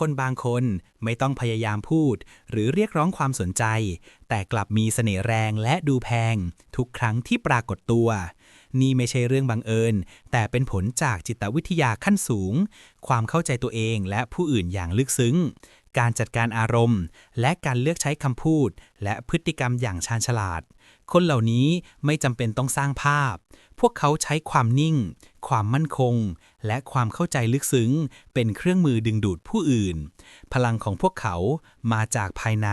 คนบางคนไม่ต้องพยายามพูด หรือเรียกร้องความสนใจ แต่กลับมีเสน่ห์แรงและดูแพง ทุกครั้งที่ปรากฏตัว นี่ไม่ใช่เรื่องบังเอิญ แต่เป็นผลจากจิตวิทยาขั้นสูง ความเข้าใจตัวเองและผู้อื่นอย่างลึกซึ้ง การจัดการอารมณ์ และการเลือกใช้คำพูด และพฤติกรรมอย่างชาญฉลาด คนเหล่านี้ไม่จำเป็นต้องสร้างภาพ พวกเขาใช้ความนิ่ง ความมั่นคง และความเข้าใจลึกซึ้ง เป็นเครื่องมือดึงดูดผู้อื่น พลังของพวกเขามาจากภายใน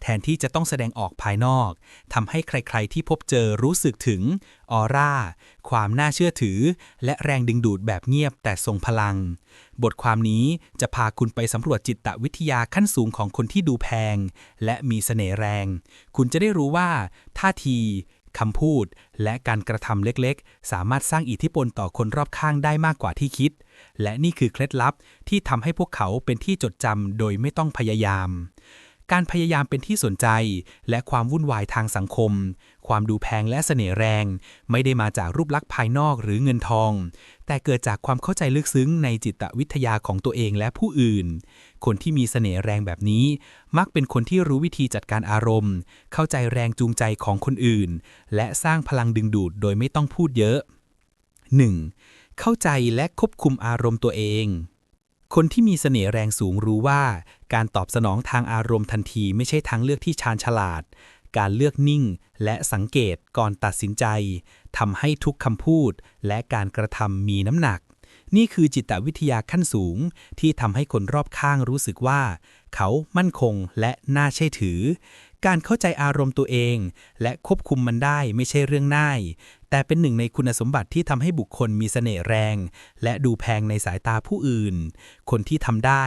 แทนที่จะต้องแสดงออกภายนอกทำให้ใครๆที่พบเจอรู้สึกถึงออร่า ความน่าเชื่อถือ และแรงดึงดูดแบบเงียบแต่ทรงพลัง บทความนี้จะพาคุณไปสำรวจจิตวิทยาขั้นสูงของคนที่ดูแพง และมีเสน่ห์แรง คุณจะได้รู้ว่าท่าที คำพูด และการกระทำเล็กๆ สามารถสร้างอิทธิพลต่อคนรอบข้างได้มากกว่าที่คิด และนี่คือเคล็ดลับที่ทำให้พวกเขาเป็นที่จดจำโดยไม่ต้องพยายาม การพยายามเป็นที่สนใจ และความวุ่นวายทางสังคม ความดูแพงและเสน่ห์แรง ไม่ได้มาจากรูปลักษณ์ภายนอกหรือเงินทอง แต่เกิดจากความเข้าใจลึกซึ้งในจิตวิทยาของตัวเองและผู้อื่น คนที่มีเสน่ห์แรงแบบนี้ มักเป็นคนที่รู้วิธีจัดการอารมณ์ เข้าใจแรงจูงใจของคนอื่น และสร้างพลังดึงดูดโดยไม่ต้องพูดเยอะ 1. เข้าใจและควบคุมอารมณ์ตัวเองคนที่มีเสน่ห์แรงสูงรู้ว่า การตอบสนองทางอารมณ์ทันทีไม่ใช่ทางเลือกที่ชาญฉลาด การเลือกนิ่งและสังเกตก่อนตัดสินใจทำให้ทุกคำพูดและการกระทำมีน้ำหนัก นี่คือจิตวิทยาขั้นสูงที่ทำให้คนรอบข้างรู้สึกว่า เขามั่นคงและน่าเชื่อถือ การเข้าใจอารมณ์ตัวเอง และควบคุมมันได้ไม่ใช่เรื่องง่าย แต่เป็นหนึ่งในคุณสมบัติที่ทำให้บุคคลมีเสน่ห์แรง และดูแพงในสายตาผู้อื่น คนที่ทำได้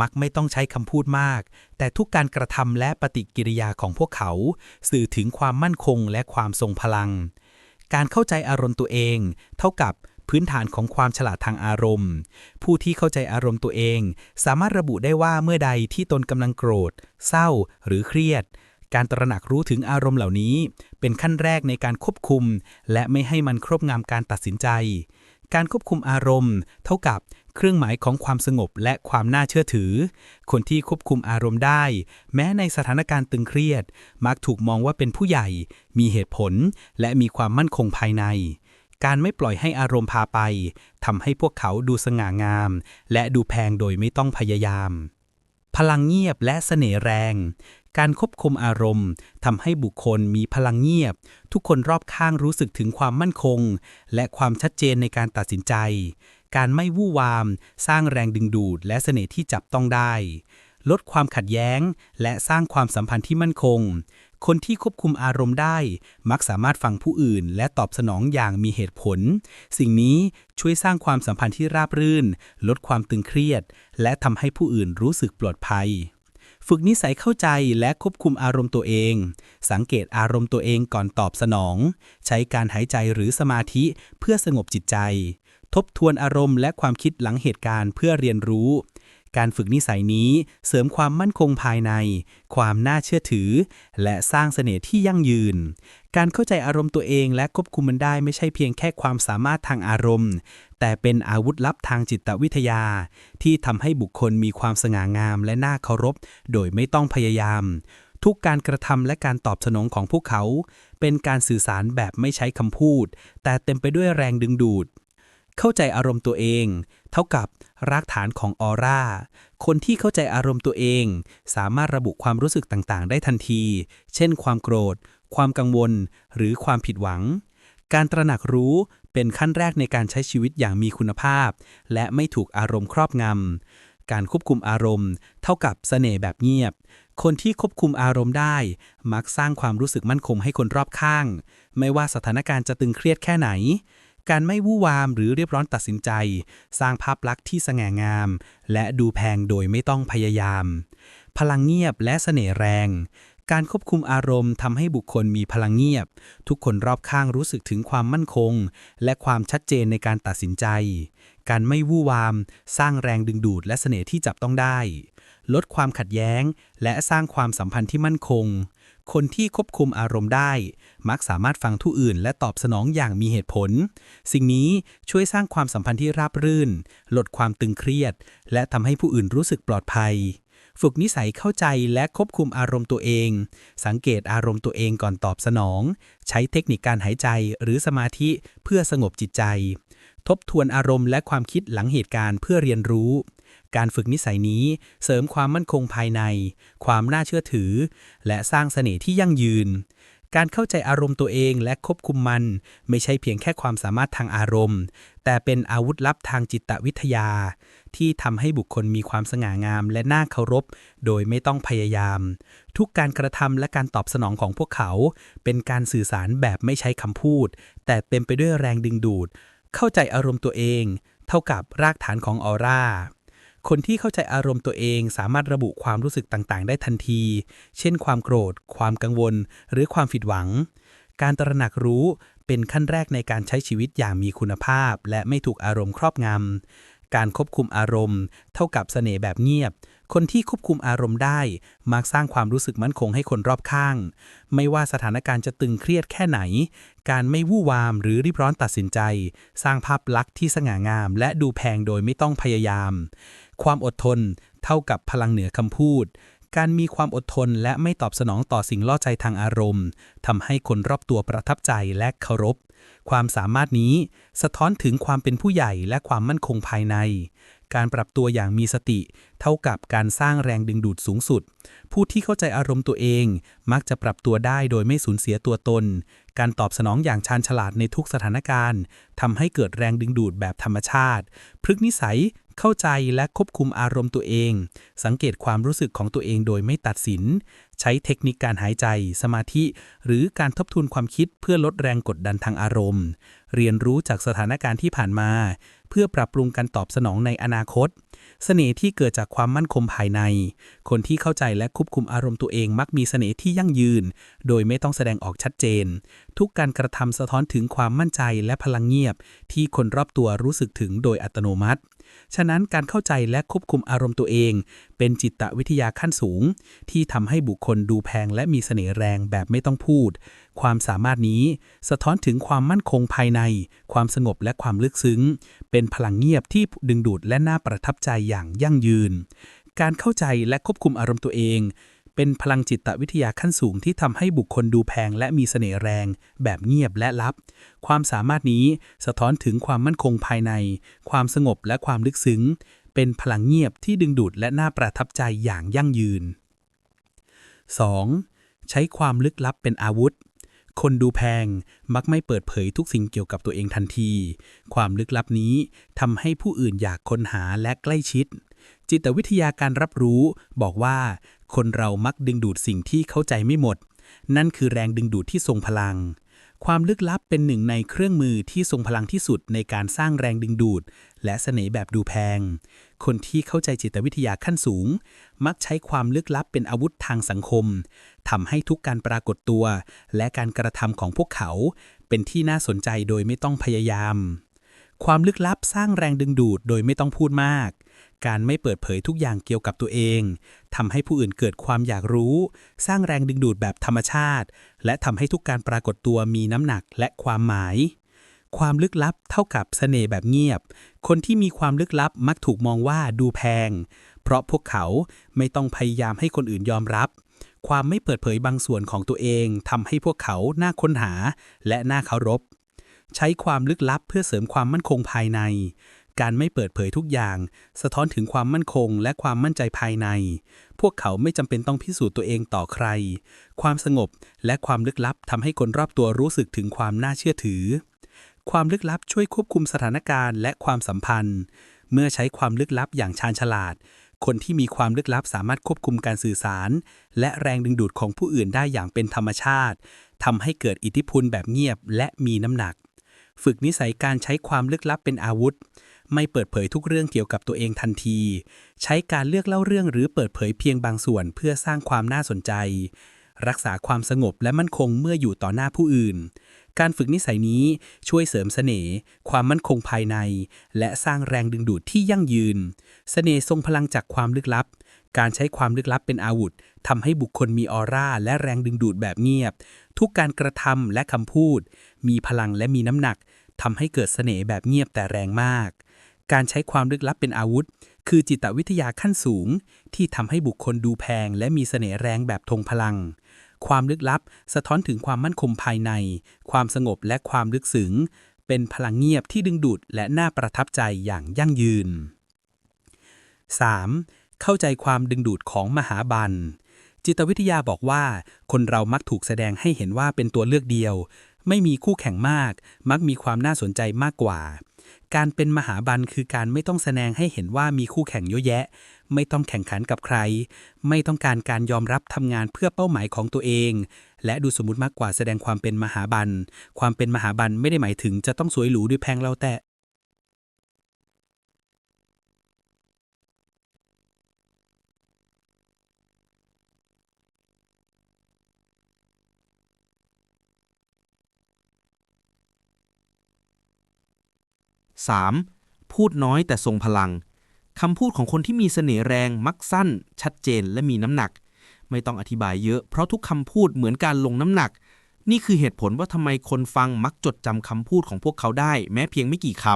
มักไม่ต้องใช้คำพูดมาก แต่ทุกการกระทำและปฏิกิริยาของพวกเขา สื่อถึงความมั่นคงและความทรงพลัง การเข้าใจอารมณ์ตัวเอง เท่ากับพื้นฐานของความฉลาดทางอารมณ์ ผู้ที่เข้าใจอารมณ์ตัวเอง สามารถระบุได้ว่าเมื่อใดที่ตนกำลังโกรธ เศร้า หรือเครียด การตระหนักรู้ถึงอารมณ์เหล่านี้ เป็นขั้นแรกในการควบคุม และไม่ให้มันครอบงำการตัดสินใจ การควบคุมอารมณ์ เท่ากับเครื่องหมายของความสงบและความน่าเชื่อถือ คนที่ควบคุมอารมณ์ได้ แม้ในสถานการณ์ตึงเครียด มักถูกมองว่าเป็นผู้ใหญ่ มีเหตุผล และมีความมั่นคงภายใน การไม่ปล่อยให้อารมณ์พาไปทำให้พวกเขาดูสง่างาม และดูแพงโดยไม่ต้องพยายามพลังเงียบและเสน่ห์แรง การควบคุมอารมณ์ทำให้บุคคลมีพลังเงียบ ทุกคนรอบข้างรู้สึกถึงความมั่นคง และความชัดเจนในการตัดสินใจ การไม่วู่วาม สร้างแรงดึงดูด และเสน่ห์ที่จับต้องได้ ลดความขัดแย้ง และสร้างความสัมพันธ์ที่มั่นคง คนที่ควบคุมอารมณ์ได้ มักสามารถฟังผู้อื่น และตอบสนองอย่างมีเหตุผล สิ่งนี้ช่วยสร้างความสัมพันธ์ที่ราบรื่น ลดความตึงเครียด และทำให้ผู้อื่นรู้สึกปลอดภัย ฝึกนิสัยเข้าใจและควบคุมอารมณ์ตัวเอง สังเกตอารมณ์ตัวเองก่อนตอบสนอง ใช้การหายใจหรือสมาธิเพื่อสงบจิตใจ ทบทวนอารมณ์และความคิดหลังเหตุการณ์เพื่อเรียนรู้ การฝึกนิสัยนี้เสริมความมั่นคงภายใน ความน่าเชื่อถือ และสร้างเสน่ห์ที่ยั่งยืน การเข้าใจอารมณ์ตัวเองและควบคุมมันได้ไม่ใช่เพียงแค่ความสามารถทางอารมณ์ แต่เป็นอาวุธลับทางจิตวิทยา ที่ทำให้บุคคลมีความสง่างามและน่าเคารพ โดยไม่ต้องพยายาม ทุกการกระทำและการตอบสนองของพวกเขา เป็นการสื่อสารแบบไม่ใช้คำพูด แต่เต็มไปด้วยแรงดึงดูด เข้าใจอารมณ์ตัวเอง เท่ากับรากฐานของออร่า คนที่เข้าใจอารมณ์ตัวเอง สามารถระบุความรู้สึกต่างๆ ได้ทันที เช่น ความโกรธ ความกังวล หรือความผิดหวัง การตระหนักรู้เป็นขั้นแรกในการใช้ชีวิตอย่างมีคุณภาพ และไม่ถูกอารมณ์ครอบงำ การควบคุมอารมณ์ เท่ากับเสน่ห์แบบเงียบ คนที่ควบคุมอารมณ์ได้ มักสร้างความรู้สึกมั่นคงให้คนรอบข้าง ไม่ว่าสถานการณ์จะตึงเครียดแค่ไหน การไม่วู่วามหรือเรียบร้อนตัดสินใจ สร้างภาพลักษณ์ที่สง่างาม และดูแพงโดยไม่ต้องพยายาม พลังเงียบและเสน่ห์แรง การควบคุมอารมณ์ทำให้บุคคลมีพลังเงียบ ทุกคนรอบข้างรู้สึกถึงความมั่นคง และความชัดเจนในการตัดสินใจ การไม่วู่วาม สร้างแรงดึงดูดและเสน่ห์ที่จับต้องได้ ลดความขัดแย้ง และสร้างความสัมพันธ์ที่มั่นคง คนที่ควบคุมอารมณ์ได้ มักสามารถฟังผู้อื่น และตอบสนองอย่างมีเหตุผล สิ่งนี้ช่วยสร้างความสัมพันธ์ที่ราบรื่น ลดความตึงเครียด และทำให้ผู้อื่นรู้สึกปลอดภัย ฝึกนิสัยเข้าใจและควบคุมอารมณ์ตัวเอง สังเกตอารมณ์ตัวเองก่อนตอบสนอง ใช้เทคนิคการหายใจหรือสมาธิเพื่อสงบจิตใจ ทบทวนอารมณ์และความคิดหลังเหตุการณ์เพื่อเรียนรู้ การฝึกนิสัยนี้เสริมความมั่นคงภายใน ความน่าเชื่อถือ และสร้างเสน่ห์ที่ยั่งยืน การเข้าใจอารมณ์ตัวเองและควบคุมมัน ไม่ใช่เพียงแค่ความสามารถทางอารมณ์ แต่เป็นอาวุธลับทางจิตวิทยา ที่ทำให้บุคคลมีความสง่างามและน่าเคารพ โดยไม่ต้องพยายาม ทุกการกระทำและการตอบสนองของพวกเขา เป็นการสื่อสารแบบไม่ใช้คำพูด แต่เต็มไปด้วยแรงดึงดูด เข้าใจอารมณ์ตัวเอง เท่ากับรากฐานของออร่า คนที่เข้าใจอารมณ์ตัวเองสามารถระบุความรู้สึกต่างๆ ได้ทันที เช่น ความโกรธ ความกังวล หรือความผิดหวัง การตระหนักรู้เป็นขั้นแรกในการใช้ชีวิตอย่างมีคุณภาพ และไม่ถูกอารมณ์ครอบงำ การควบคุมอารมณ์ เท่ากับเสน่ห์แบบเงียบ คนที่ควบคุมอารมณ์ได้ มักสร้างความรู้สึกมั่นคงให้คนรอบข้าง ไม่ว่าสถานการณ์จะตึงเครียดแค่ไหน การไม่วู่วามหรือรีบร้อนตัดสินใจ สร้างภาพลักษณ์ที่สง่างาม และดูแพงโดยไม่ต้องพยายาม ความอดทน เท่ากับพลังเหนือคำพูด การมีความอดทนและไม่ตอบสนองต่อสิ่งล่อใจทางอารมณ์ทำให้คนรอบตัวประทับใจและเคารพ ความสามารถนี้สะท้อนถึงความเป็นผู้ใหญ่และความมั่นคงภายใน การปรับตัวอย่างมีสติ เท่ากับการสร้างแรงดึงดูดสูงสุด ผู้ที่เข้าใจอารมณ์ตัวเอง มักจะปรับตัวได้โดยไม่สูญเสียตัวตน การตอบสนองอย่างชาญฉลาดในทุกสถานการณ์ทำให้เกิดแรงดึงดูดแบบธรรมชาติ พฤกนิสัย เข้าใจและควบคุมอารมณ์ตัวเอง สังเกตความรู้สึกของตัวเองโดยไม่ตัดสิน ใช้เทคนิคการหายใจ สมาธิ หรือการทบทวนความคิดเพื่อลดแรงกดดันทางอารมณ์ เรียนรู้จากสถานการณ์ที่ผ่านมา เพื่อปรับปรุงการตอบสนองในอนาคต เสน่ห์ที่เกิดจากความมั่นคงภายใน คนที่เข้าใจและควบคุมอารมณ์ตัวเองมักมีเสน่ห์ที่ยั่งยืน โดยไม่ต้องแสดงออกชัดเจน ทุกการกระทำสะท้อนถึงความมั่นใจและพลังเงียบ ที่คนรอบตัวรู้สึกถึงโดยอัตโนมัติ ฉะนั้นการเข้าใจและควบคุมอารมณ์ตัวเอง เป็นจิตวิทยาขั้นสูง ที่ทำให้บุคคลดูแพงและมีเสน่ห์แรงแบบไม่ต้องพูด ความสามารถนี้สะท้อนถึงความมั่นคงภายใน ความสงบและความลึกซึ้ง เป็นพลังเงียบที่ดึงดูดและน่าประทับใจอย่างยั่งยืน การเข้าใจและควบคุมอารมณ์ตัวเอง เป็นพลังจิตวิทยาขั้นสูงที่ทำให้บุคคลดูแพงและมีเสน่ห์แรง แบบเงียบและลับ ความสามารถนี้สะท้อนถึงความมั่นคงภายใน ความสงบและความลึกซึ้ง เป็นพลังเงียบที่ดึงดูดและน่าประทับใจอย่างยั่งยืน 2. ใช้ความลึกลับเป็นอาวุธคนดูแพงมักไม่เปิดเผยทุกสิ่งเกี่ยวกับตัวเองทันที ความลึกลับนี้ทำให้ผู้อื่นอยากค้นหาและใกล้ชิด จิตวิทยาการรับรู้บอกว่า คนเรามักดึงดูดสิ่งที่เข้าใจไม่หมด นั่นคือแรงดึงดูดที่ทรงพลัง ความลึกลับเป็นหนึ่งในเครื่องมือที่ทรงพลังที่สุดในการสร้างแรงดึงดูด และเสน่ห์แบบดูแพง คนที่เข้าใจจิตวิทยาขั้นสูง มักใช้ความลึกลับเป็นอาวุธทางสังคมทำให้ทุกการปรากฏตัว และการกระทำของพวกเขา เป็นที่น่าสนใจโดยไม่ต้องพยายามความลึกลับสร้างแรงดึงดูดโดยไม่ต้องพูดมาก การไม่เปิดเผยทุกอย่างเกี่ยวกับตัวเองทำให้ผู้อื่นเกิดความอยากรู้ สร้างแรงดึงดูดแบบธรรมชาติ และทำให้ทุกการปรากฏตัวมีน้ำหนักและความหมาย ความลึกลับเท่ากับเสน่ห์แบบเงียบ คนที่มีความลึกลับมักถูกมองว่าดูแพง เพราะพวกเขาไม่ต้องพยายามให้คนอื่นยอมรับ ความไม่เปิดเผยบางส่วนของตัวเองทำให้พวกเขาน่าค้นหาและน่าเคารพใช้ความลึกลับเพื่อเสริมความมั่นคงภายใน การไม่เปิดเผยทุกอย่าง สะท้อนถึงความมั่นคงและความมั่นใจภายใน พวกเขาไม่จำเป็นต้องพิสูจน์ตัวเองต่อใคร ความสงบและความลึกลับทำให้คนรอบตัวรู้สึกถึงความน่าเชื่อถือ ความลึกลับช่วยควบคุมสถานการณ์และความสัมพันธ์ เมื่อใช้ความลึกลับอย่างชาญฉลาด คนที่มีความลึกลับสามารถควบคุมการสื่อสาร และแรงดึงดูดของผู้อื่นได้อย่างเป็นธรรมชาติทำให้เกิดอิทธิพลแบบเงียบและมีน้ำหนัก ฝึกนิสัยการใช้ความลึกลับเป็นอาวุธ ไม่เปิดเผยทุกเรื่องเกี่ยวกับตัวเองทันที ใช้การเลือกเล่าเรื่องหรือเปิดเผยเพียงบางส่วนเพื่อสร้างความน่าสนใจ รักษาความสงบและมั่นคงเมื่ออยู่ต่อหน้าผู้อื่น การฝึกนิสัยนี้ช่วยเสริมเสน่ห์ความมั่นคงภายใน และสร้างแรงดึงดูดที่ยั่งยืน เสน่ห์ทรงพลังจากความลึกลับ การใช้ความลึกลับเป็นอาวุธทำให้บุคคลมีออร่าและแรงดึงดูดแบบเงียบ ทุกการกระทำและคำพูด มีพลังและมีน้ำหนักทำให้เกิดเสน่ห์แบบเงียบแต่แรงมาก การใช้ความลึกลับเป็นอาวุธ คือจิตวิทยาขั้นสูง ที่ทำให้บุคคลดูแพง และมีเสน่ห์แรงแบบทงพลัง ความลึกลับสะท้อนถึงความมั่นคงภายใน ความสงบและความลึกซึ้งเป็นพลังเงียบที่ดึงดูดและน่าประทับใจอย่างยั่งยืน 3. เข้าใจความดึงดูดของมหาบันจิตวิทยาบอกว่า คนเรามักถูกแสดงให้เห็นว่าเป็นตัวเลือกเดียว ไม่มีคู่แข่งมาก มักมีความน่าสนใจมากกว่า การเป็นมหาบันคือการไม่ต้องแสดงให้เห็นว่ามีคู่แข่งเยอะแยะ ไม่ต้องแข่งขันกับใคร ไม่ต้องการการยอมรับทำงานเพื่อเป้าหมายของตัวเอง และดูสมมติมากกว่าแสดงความเป็นมหาบันความเป็นมหาบันไม่ได้หมายถึงจะต้องสวยหรูด้วยแพงเราแต่ 3. พูดน้อยแต่ทรงพลังคำพูดของคนที่มีเสน่ห์แรงมักสั้น ชัดเจนและมีน้ำหนัก ไม่ต้องอธิบายเยอะ เพราะทุกคำพูดเหมือนการลงน้ำหนัก นี่คือเหตุผลว่าทำไมคนฟังมักจดจำคำพูดของพวกเขาได้ แม้เพียงไม่กี่ค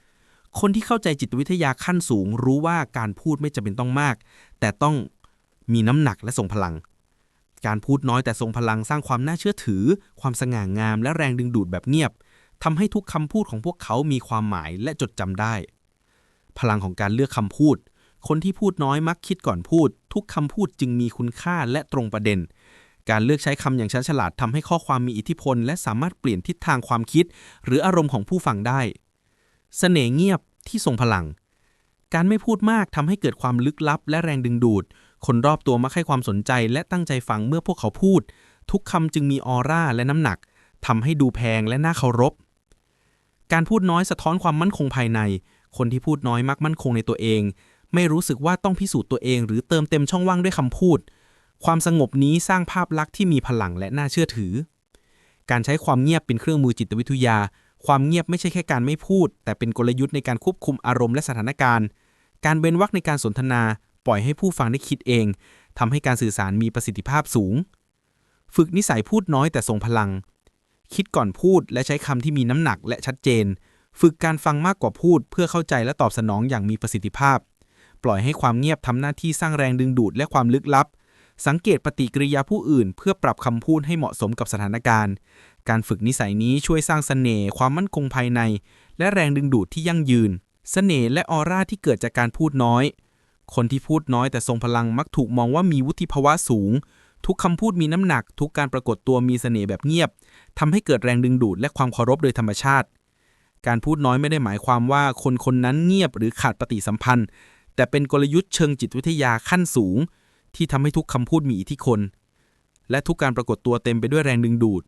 ำคนที่เข้าใจจิตวิทยาขั้นสูง รู้ว่าการพูดไม่จำเป็นต้องมาก แต่ต้องมีน้ำหนักและทรงพลัง การพูดน้อยแต่ทรงพลังสร้างความน่าเชื่อถือ ความสง่างาม และแรงดึงดูดแบบเงียบ ทำให้ทุกคำพูดของพวกเขามีความหมายและจดจำได้ พลังของการเลือกคำพูด คนที่พูดน้อยมักคิดก่อนพูด ทุกคำพูดจึงมีคุณค่าและตรงประเด็น การเลือกใช้คำอย่างชันฉลาดทำให้ข้อความมีอิทธิพล และสามารถเปลี่ยนทิศทางความคิด หรืออารมณ์ของผู้ฟังได้เสน่ห์เงียบที่ทรงพลัง การไม่พูดมากทำให้เกิดความลึกลับ และแรงดึงดูด คนรอบตัวมักให้ความสนใจ และตั้งใจฟังเมื่อพวกเขาพูด ทุกคำจึงมีออร่าและน้ำหนักทำให้ดูแพงและน่าเคารพ การพูดน้อยสะท้อนความมั่นคงภายใน คนที่พูดน้อยมักมั่นคงในตัวเอง ไม่รู้สึกว่าต้องพิสูจน์ตัวเอง หรือเติมเต็มช่องว่างด้วยคำพูด ความสงบนี้สร้างภาพลักษณ์ที่มีพลังและน่าเชื่อถือ การใช้ความเงียบเป็นเครื่องมือจิตวิทยา ความเงียบไม่ใช่แค่การไม่พูด แต่เป็นกลยุทธ์ในการควบคุมอารมณ์และสถานการณ์ การเว้นวรรคในการสนทนา ปล่อยให้ผู้ฟังได้คิดเองทำให้การสื่อสารมีประสิทธิภาพสูง ฝึกนิสัยพูดน้อยแต่ทรงพลัง คิดก่อนพูดและใช้คำที่มีน้ำหนักและชัดเจน ฝึกการฟังมากกว่าพูด เพื่อเข้าใจและตอบสนองอย่างมีประสิทธิภาพ ปล่อยให้ความเงียบทำหน้าที่สร้างแรงดึงดูดและความลึกลับ สังเกตปฏิกิริยาผู้อื่น เพื่อปรับคำพูดให้เหมาะสมกับสถานการณ์ การฝึกนิสัยนี้ช่วยสร้างเสน่ห์ความมั่นคงภายใน และแรงดึงดูดที่ยั่งยืนเสน่ห์และออร่าที่เกิดจากการพูดน้อย คนที่พูดน้อยแต่ทรงพลังมักถูกมองว่ามีวุฒิภาวะสูง ทุกคำพูดมีน้ำหนัก ทุกการปรากฏตัวมีเสน่ห์แบบเงียบทำให้เกิดแรงดึงดูดและความเคารพโดยธรรมชาติ การพูดน้อยไม่ได้หมายความว่าคนคนนั้นเงียบหรือขาดปฏิสัมพันธ์ แต่เป็นกลยุทธ์เชิงจิตวิทยาขั้นสูง ที่ทำให้ทุกคำพูดมีอิทธิพลและทุกการปรากฏตัวเต็มไปด้วยแรงดึงดูด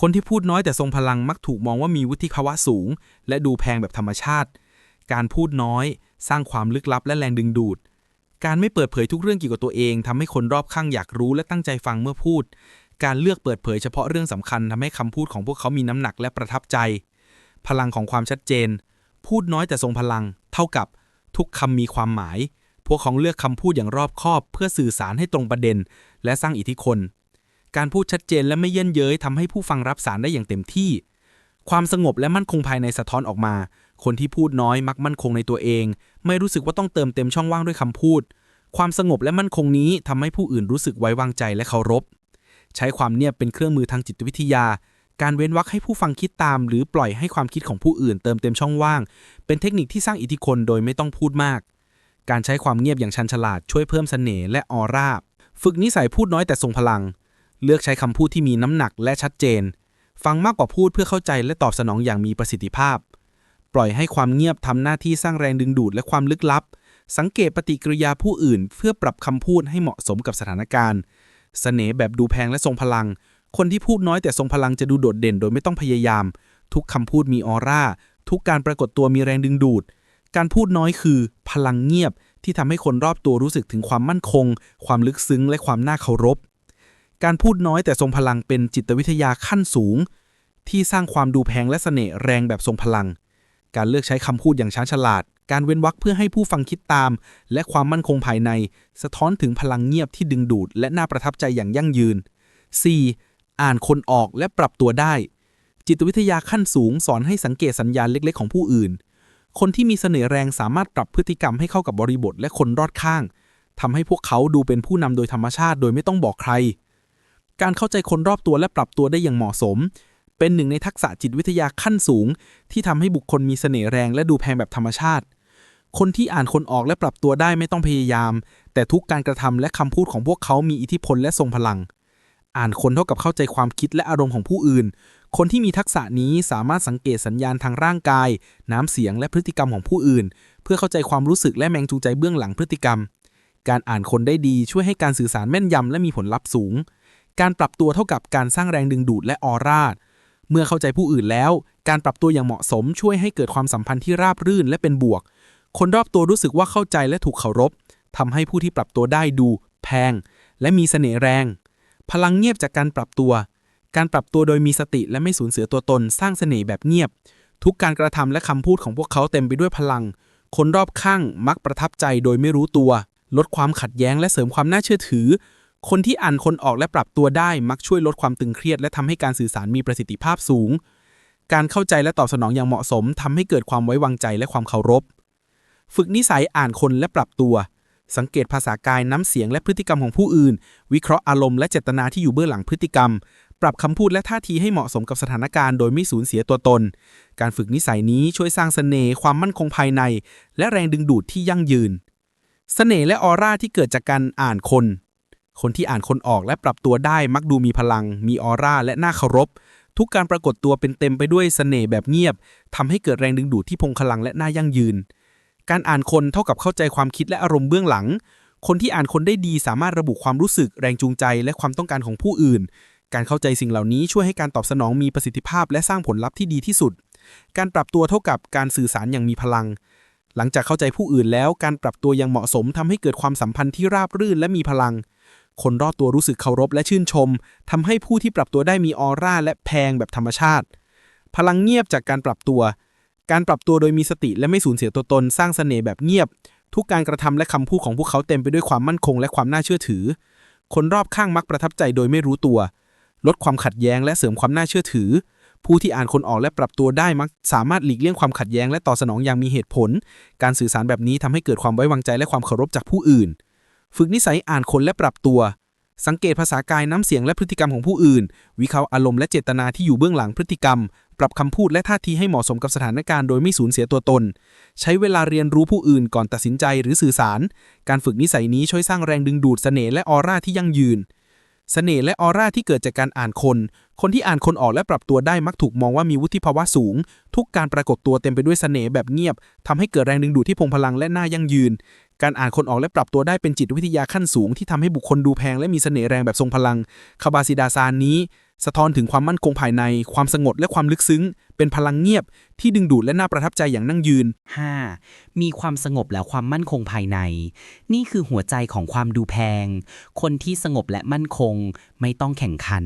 คนที่พูดน้อยแต่ทรงพลังมักถูกมองว่ามีวุฒิภาวะสูง และดูแพงแบบธรรมชาติ การพูดน้อย สร้างความลึกลับและแรงดึงดูด การไม่เปิดเผยทุกเรื่องเกี่ยวกับตัวเองทำให้คนรอบข้างอยากรู้และตั้งใจฟังเมื่อพูด การเลือกเปิดเผยเฉพาะเรื่องสำคัญทำให้คำพูดของพวกเขามีน้ำหนักและประทับใจ พลังของความชัดเจน พูดน้อยแต่ทรงพลัง เท่ากับทุกคำมีความหมาย พวกเขาเลือกคำพูดอย่างรอบคอบ เพื่อสื่อสารให้ตรงประเด็น และสร้างอิทธิพลการพูดชัดเจนและไม่เยินเย้ยทำให้ผู้ฟังรับสารได้อย่างเต็มที่ ความสงบและมั่นคงภายในสะท้อนออกมา คนที่พูดน้อยมักมั่นคงในตัวเอง ไม่รู้สึกว่าต้องเติมเต็มช่องว่างด้วยคำพูด ความสงบและมั่นคงนี้ทำให้ผู้อื่นรู้สึกไว้วางใจและเคารพ ใช้ความเงียบเป็นเครื่องมือทางจิตวิทยา การเว้นวรรคให้ผู้ฟังคิดตาม หรือปล่อยให้ความคิดของผู้อื่นเติมเต็มช่องว่าง เป็นเทคนิคที่สร้างอิทธิพลโดยไม่ต้องพูดมาก การใช้ความเงียบอย่างชันฉลาดช่วยเพิ่มเสน่ห์และออร่า ฝึกนิสัยพูดน้อยแต่ทรงพลัง เลือกใช้คำพูดที่มีน้ำหนักและชัดเจน ฟังมากกว่าพูดเพื่อเข้าใจและตอบสนองอย่างมีประสิทธิภาพ ปล่อยให้ความเงียบทำหน้าที่สร้างแรงดึงดูดและความลึกลับ สังเกตปฏิกิริยาผู้อื่น เพื่อปรับคำพูดให้เหมาะสมกับสถานการณ์ เสน่ห์แบบดูแพงและทรงพลัง คนที่พูดน้อยแต่ทรงพลังจะดูโดดเด่นโดยไม่ต้องพยายาม ทุกคำพูดมีออร่า ทุกการปรากฏตัวมีแรงดึงดูด การพูดน้อยคือ พลังเงียบที่ทำให้คนรอบตัวรู้สึกถึงความมั่นคง ความลึกซึ้ง และความน่าเคารพ การพูดน้อยแต่ทรงพลังเป็นจิตวิทยาขั้นสูง ที่สร้างความดูแพงและเสน่ห์แรงแบบทรงพลัง การเลือกใช้คำพูดอย่างช้าฉลาด การเว้นวรรคเพื่อให้ผู้ฟังคิดตาม และความมั่นคงภายใน สะท้อนถึงพลังเงียบที่ดึงดูด และน่าประทับใจอย่างยั่งยืน 4. อ่านคนออกและปรับตัวได้ จิตวิทยาขั้นสูงสอนให้สังเกตสัญญาณเล็กๆ ของผู้อื่น คนที่มีเสน่ห์แรงสามารถปรับพฤติกรรมให้เข้ากับบริบทและคนรอดข้างทำให้พวกเขาดูเป็นผู้นำโดยธรรมชาติ โดยไม่ต้องบอกใคร การเข้าใจคนรอบตัวและปรับตัวได้อย่างเหมาะสม เป็นหนึ่งในทักษะจิตวิทยาขั้นสูง ที่ทำให้บุคคลมีเสน่ห์แรงและดูแพงแบบธรรมชาติ คนที่อ่านคนออกและปรับตัวได้ไม่ต้องพยายาม แต่ทุกการกระทำและคำพูดของพวกเขามีอิทธิพลและทรงพลัง อ่านคนเท่ากับเข้าใจความคิดและอารมณ์ของผู้อื่น คนที่มีทักษะนี้สามารถสังเกตสัญญาณทางร่างกาย น้ำเสียงและพฤติกรรมของผู้อื่น เพื่อเข้าใจความรู้สึกและแมงจูงใจเบื้องหลังพฤติกรรม การอ่านคนได้ดีช่วยให้การสื่อสารแม่นยำและมีผลลัพธ์สูง การปรับตัวเท่ากับการสร้างแรงดึงดูดและออร่า เมื่อเข้าใจผู้อื่นแล้ว การปรับตัวอย่างเหมาะสมช่วยให้เกิดความสัมพันธ์ที่ราบรื่นและเป็นบวก คนรอบตัวรู้สึกว่าเข้าใจและถูกเคารพทำให้ผู้ที่ปรับตัวได้ดู แพง และมีเสน่ห์แรง พลังเงียบจากการปรับตัว การปรับตัวโดยมีสติและไม่สูญเสียตัวตน สร้างเสน่ห์แบบเงียบ ทุกการกระทำและคำพูดของพวกเขาเต็มไปด้วยพลัง คนรอบข้างมักประทับใจโดยไม่รู้ตัว ลดความขัดแย้งและเสริมความน่าเชื่อถือ คนที่อ่านคนออกและปรับตัวได้มักช่วยลดความตึงเครียด และทำให้การสื่อสารมีประสิทธิภาพสูง การเข้าใจและตอบสนองอย่างเหมาะสมทำให้เกิดความไว้วางใจและความเคารพ ฝึกนิสัยอ่านคนและปรับตัว สังเกตภาษากายน้ำเสียงและพฤติกรรมของผู้อื่น วิเคราะห์อารมณ์และเจตนาที่อยู่เบื้องหลังพฤติกรรม ปรับคำพูดและท่าทีให้เหมาะสมกับสถานการณ์โดยไม่สูญเสียตัวตน การฝึกนิสัยนี้ช่วยสร้างเสน่ห์ความมั่นคงภายใน และแรงดึงดูดที่ยั่งยืน เสน่ห์และออร่าที่เกิดจากการอ่านคน คนที่อ่านคนออกและปรับตัวได้มักดูมีพลัง มีออร่าและน่าเคารพ ทุกการปรากฏตัวเป็นเต็มไปด้วยเสน่ห์แบบเงียบทำให้เกิดแรงดึงดูดที่พงพลังและน่ายั่งยืน การอ่านคนเท่ากับเข้าใจความคิดและอารมณ์เบื้องหลัง คนที่อ่านคนได้ดีสามารถระบุความรู้สึก แรงจูงใจ และความต้องการของผู้อื่น การเข้าใจสิ่งเหล่านี้ช่วยให้การตอบสนองมีประสิทธิภาพ และสร้างผลลัพธ์ที่ดีที่สุด การปรับตัวเท่ากับการสื่อสารอย่างมีพลังหลังจากเข้าใจผู้อื่นแล้วการปรับตัวอย่างเหมาะสมทำให้เกิดความสัมพันธ์ที่ราบรื่นและมีพลัง คนรอบตัวรู้สึกเคารพและชื่นชมทำให้ผู้ที่ปรับตัวได้มีออร่าและแพงแบบธรรมชาติ พลังเงียบจากการปรับตัว การปรับตัวโดยมีสติและไม่สูญเสียตัวตนสร้างเสน่ห์แบบเงียบ ทุกการกระทำและคำพูดของพวกเขาเต็มไปด้วยความมั่นคงและความน่าเชื่อถือ คนรอบข้างมักประทับใจโดยไม่รู้ตัว ลดความขัดแย้งและเสริมความน่าเชื่อถือ ผู้ที่อ่านคนออกและปรับตัวได้มักสามารถหลีกเลี่ยงความขัดแย้งและตอบสนองอย่างมีเหตุผล การสื่อสารแบบนี้ทำให้เกิดความไว้วางใจและความเคารพจากผู้อื่น ฝึกนิสัยอ่านคนและปรับตัว สังเกตภาษากายน้ำเสียงและพฤติกรรมของผู้อื่น วิเคราะห์อารมณ์และเจตนาที่อยู่เบื้องหลังพฤติกรรม ปรับคำพูดและท่าทีให้เหมาะสมกับสถานการณ์โดยไม่สูญเสียตัวตน ใช้เวลาเรียนรู้ผู้อื่นก่อนตัดสินใจหรือสื่อสาร การฝึกนิสัยนี้ช่วยสร้างแรงดึงดูดเสน่ห์และออร่าที่ยั่งยืนเสน่ห์และออร่าที่เกิดจากการอ่านคน คนที่อ่านคนออกและปรับตัวได้มักถูกมองว่ามีวุฒิภาวะสูง ทุกการปรากฏตัวเต็มไปด้วยเสน่ห์แบบเงียบทำให้เกิดแรงดึงดูดที่พงพลังและน่ายั่งยืน การอ่านคนออกและปรับตัวได้เป็นจิตวิทยาขั้นสูงที่ทำให้บุคคลดูแพงและมีเสน่ห์แรงแบบทรงพลัง คาบาซิดาซานนี้ สะท้อนถึงความมั่นคงภายใน ความสงบและความลึกซึ้ง เป็นพลังเงียบ ที่ดึงดูดและน่าประทับใจอย่างนั่งยืน 5. มีความสงบและความมั่นคงภายใน นี่คือหัวใจของความดูแพง คนที่สงบและมั่นคง ไม่ต้องแข่งขัน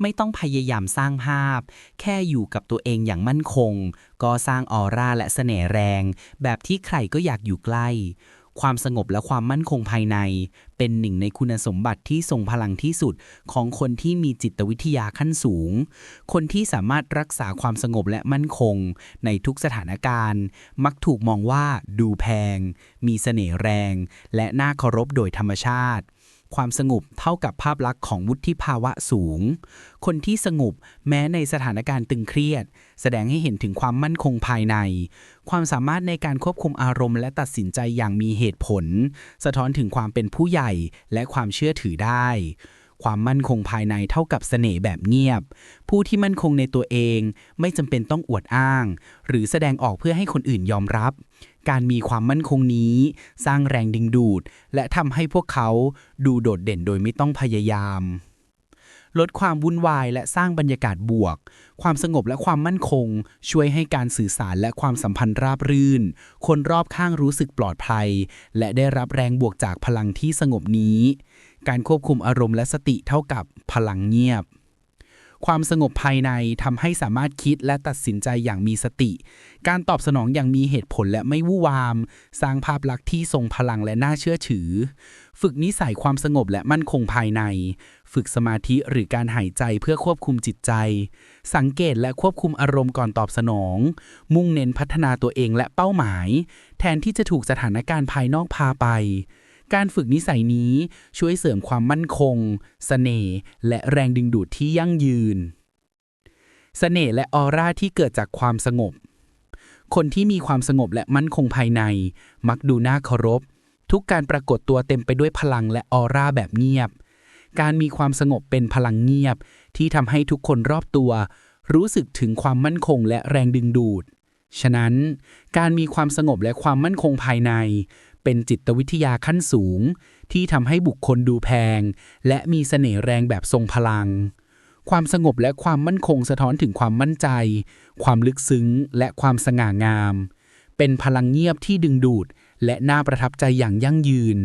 ไม่ต้องพยายามสร้างภาพ แค่อยู่กับตัวเองอย่างมั่นคง ก็สร้างออร่าและเสน่ห์แรง แบบที่ใครก็อยากอยู่ใกล้ ความสงบและความมั่นคงภายใน เป็นหนึ่งในคุณสมบัติที่ทรงพลังที่สุดของคนที่มีจิตวิทยาขั้นสูง คนที่สามารถรักษาความสงบและมั่นคง ในทุกสถานการณ์ มักถูกมองว่าดูแพง มีเสน่ห์แรง และน่าเคารพโดยธรรมชาติ ความสงบเท่ากับภาพลักษณ์ของวุฒิภาวะสูง คนที่สงบแม้ในสถานการณ์ตึงเครียด แสดงให้เห็นถึงความมั่นคงภายใน ความสามารถในการควบคุมอารมณ์และตัดสินใจอย่างมีเหตุผล สะท้อนถึงความเป็นผู้ใหญ่และความเชื่อถือได้ ความมั่นคงภายในเท่ากับเสน่ห์แบบเงียบ ผู้ที่มั่นคงในตัวเองไม่จำเป็นต้องอวดอ้าง หรือแสดงออกเพื่อให้คนอื่นยอมรับ การมีความมั่นคงนี้ สร้างแรงดึงดูด และทำให้พวกเขาดูโดดเด่นโดยไม่ต้องพยายาม ลดความวุ่นวายและสร้างบรรยากาศบวก ความสงบและความมั่นคง ช่วยให้การสื่อสารและความสัมพันธ์ราบรื่น คนรอบข้างรู้สึกปลอดภัย และได้รับแรงบวกจากพลังที่สงบนี้ การควบคุมอารมณ์และสติเท่ากับพลังเงียบ ความสงบภายในทำให้สามารถคิดและตัดสินใจอย่างมีสติ การตอบสนองอย่างมีเหตุผลและไม่วู่วาม สร้างภาพลักษณ์ที่ทรงพลังและน่าเชื่อถือ ฝึกนิสัยความสงบและมั่นคงภายใน ฝึกสมาธิหรือการหายใจเพื่อควบคุมจิตใจ สังเกตและควบคุมอารมณ์ก่อนตอบสนอง มุ่งเน้นพัฒนาตัวเองและเป้าหมาย แทนที่จะถูกสถานการณ์ภายนอกพาไป การฝึกนิสัยนี้ช่วยเสริมความมั่นคงเสน่ห์และแรงดึงดูดที่ยั่งยืนเสน่ห์และออร่าที่เกิดจากความสงบ คนที่มีความสงบและมั่นคงภายใน มักดูน่าเคารพ ทุกการปรากฏตัวเต็มไปด้วยพลังและออร่าแบบเงียบ การมีความสงบเป็นพลังเงียบ ที่ทำให้ทุกคนรอบตัว รู้สึกถึงความมั่นคงและแรงดึงดูดฉะนั้น การมีความสงบและความมั่นคงภายใน เป็นจิตวิทยาขั้นสูง ที่ทำให้บุคคลดูแพง และมีเสน่ห์แรงแบบทรงพลัง ความสงบและความมั่นคงสะท้อนถึงความมั่นใจ ความลึกซึ้ง และความสง่างาม เป็นพลังเงียบที่ดึงดูด และน่าประทับใจอย่างยั่งยืน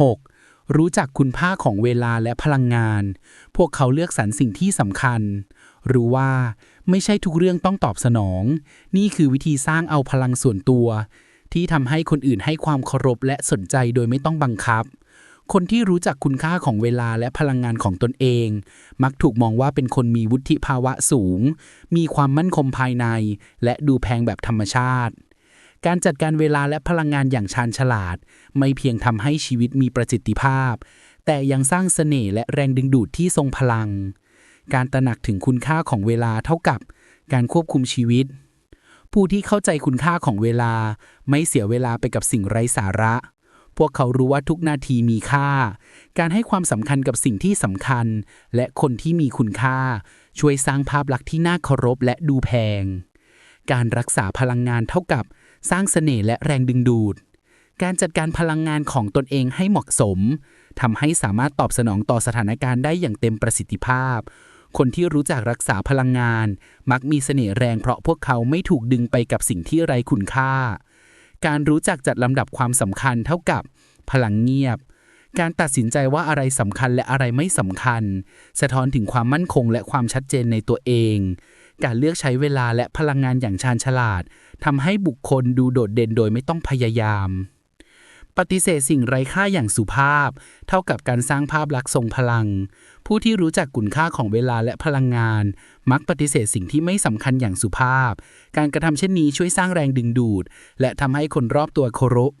6. รู้จักคุณค่าของเวลาและพลังงาน พวกเขาเลือกสรรสิ่งที่สำคัญ รู้ว่าไม่ใช่ทุกเรื่องต้องตอบสนอง นี่คือวิธีสร้างเอาพลังส่วนตัว ที่ทำให้คนอื่นให้ความเคารพและสนใจโดยไม่ต้องบังคับ คนที่รู้จักคุณค่าของเวลาและพลังงานของตนเอง มักถูกมองว่าเป็นคนมีวุฒิภาวะสูง มีความมั่นคงภายใน และดูแพงแบบธรรมชาติ การจัดการเวลาและพลังงานอย่างชาญฉลาด ไม่เพียงทำให้ชีวิตมีประสิทธิภาพ แต่ยังสร้างเสน่ห์และแรงดึงดูดที่ทรงพลัง การตระหนักถึงคุณค่าของเวลาเท่ากับ การควบคุมชีวิต ผู้ที่เข้าใจคุณค่าของเวลา ไม่เสียเวลาไปกับสิ่งไร้สาระ พวกเขารู้ว่าทุกนาทีมีค่า การให้ความสำคัญกับสิ่งที่สำคัญ และคนที่มีคุณค่า ช่วยสร้างภาพลักษณ์ที่น่าเคารพและดูแพง การรักษาพลังงานเท่ากับสร้างเสน่ห์และแรงดึงดูด การจัดการพลังงานของตนเองให้เหมาะสมทำให้สามารถตอบสนองต่อสถานการณ์ได้อย่างเต็มประสิทธิภาพ คนที่รู้จักรักษาพลังงาน มักมีเสน่ห์แรงเพราะพวกเขาไม่ถูกดึงไปกับสิ่งที่ไร้คุณค่า การรู้จักจัดลำดับความสำคัญเท่ากับ พลังเงียบ การตัดสินใจว่าอะไรสำคัญและอะไรไม่สำคัญ สะท้อนถึงความมั่นคงและความชัดเจนในตัวเอง การเลือกใช้เวลาและพลังงานอย่างชาญฉลาดทำให้บุคคลดูโดดเด่นโดยไม่ต้องพยายาม ปฏิเสธสิ่งไร้ค่าอย่างสุภาพ เท่ากับการสร้างภาพลักษณ์ทรงพลัง ผู้ที่รู้จักคุณค่าของเวลาและพลังงาน มักปฏิเสธสิ่งที่ไม่สำคัญอย่างสุภาพ การกระทำเช่นนี้ช่วยสร้างแรงดึงดูด และทำให้คนรอบตัวเคารพ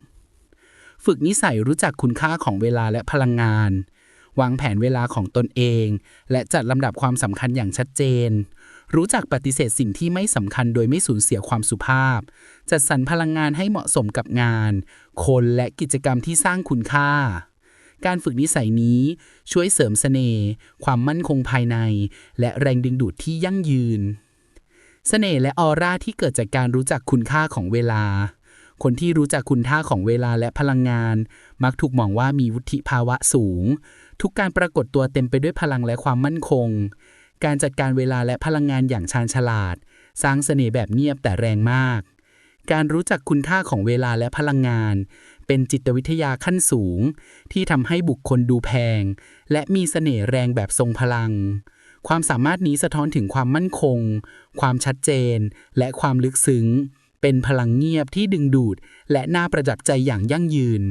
ฝึกนิสัยรู้จักคุณค่าของเวลาและพลังงาน วางแผนเวลาของตนเอง และจัดลำดับความสำคัญอย่างชัดเจน รู้จักปฏิเสธสิ่งที่ไม่สำคัญโดยไม่สูญเสียความสุภาพ จัดสรรพลังงานให้เหมาะสมกับงาน คนและกิจกรรมที่สร้างคุณค่า การฝึกนิสัยนี้ช่วยเสริมเสน่ห์ความมั่นคงภายใน และแรงดึงดูดที่ยั่งยืนเสน่ห์และออร่าที่เกิดจากการรู้จักคุณค่าของเวลา คนที่รู้จักคุณค่าของเวลาและพลังงาน มักถูกมองว่ามีวุฒิภาวะสูง ทุกการปรากฏตัวเต็มไปด้วยพลังและความมั่นคง การจัดการเวลาและพลังงานอย่างชาญฉลาด สร้างเสน่ห์แบบเงียบแต่แรงมาก การรู้จักคุณค่าของเวลาและพลังงาน เป็นจิตวิทยาขั้นสูง ที่ทำให้บุคคลดูแพง และมีเสน่ห์แรงแบบทรงพลัง ความสามารถนี้สะท้อนถึงความมั่นคง ความชัดเจน และความลึกซึ้ง เป็นพลังเงียบที่ดึงดูด และน่าประจับใจอย่างยั่งยืน